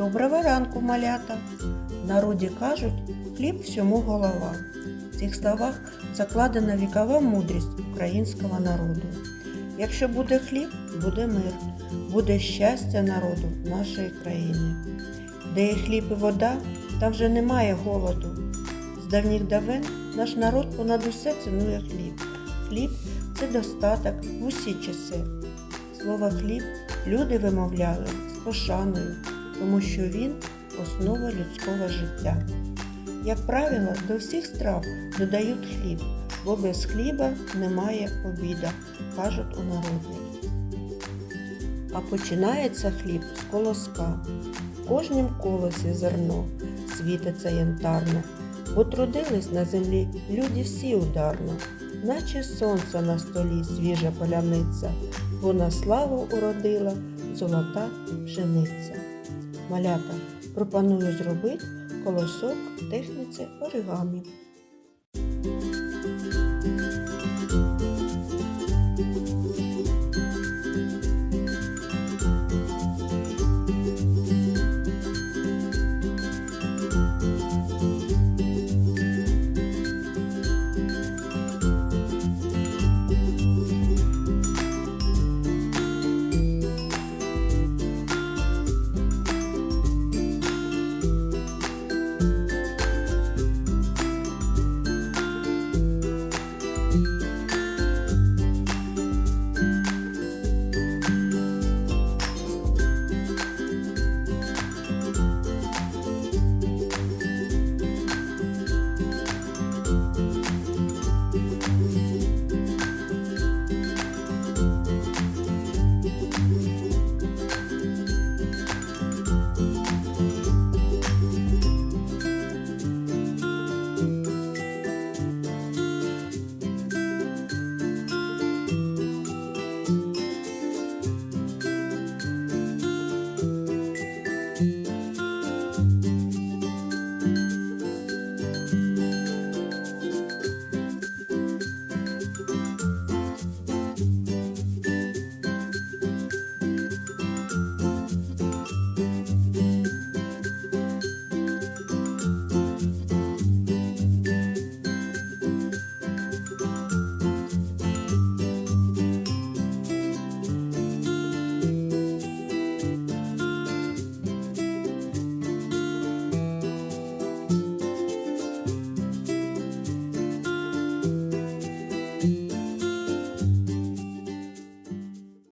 Доброго ранку, малята! В народі кажуть, хліб всьому голова. В цих словах закладена вікова мудрість українського народу. Якщо буде хліб, буде мир, буде щастя народу нашої країни. Де є хліб і вода, там вже немає голоду. З давніх давен наш народ понад усе цінує хліб. Хліб це достаток в усі часи. Слово хліб люди вимовляли з пошаною, тому що він основа людського життя. Як правило, до всіх страв додають хліб, бо без хліба немає обіда, кажуть у народі. А починається хліб з колоска. В кожнім колосі зерно світиться янтарно, бо трудились на землі люди всі ударно, наче сонце на столі свіжа поляниця, бо на славу уродила золота пшениця. Малята пропоную зробити колосок в техніці оригамі.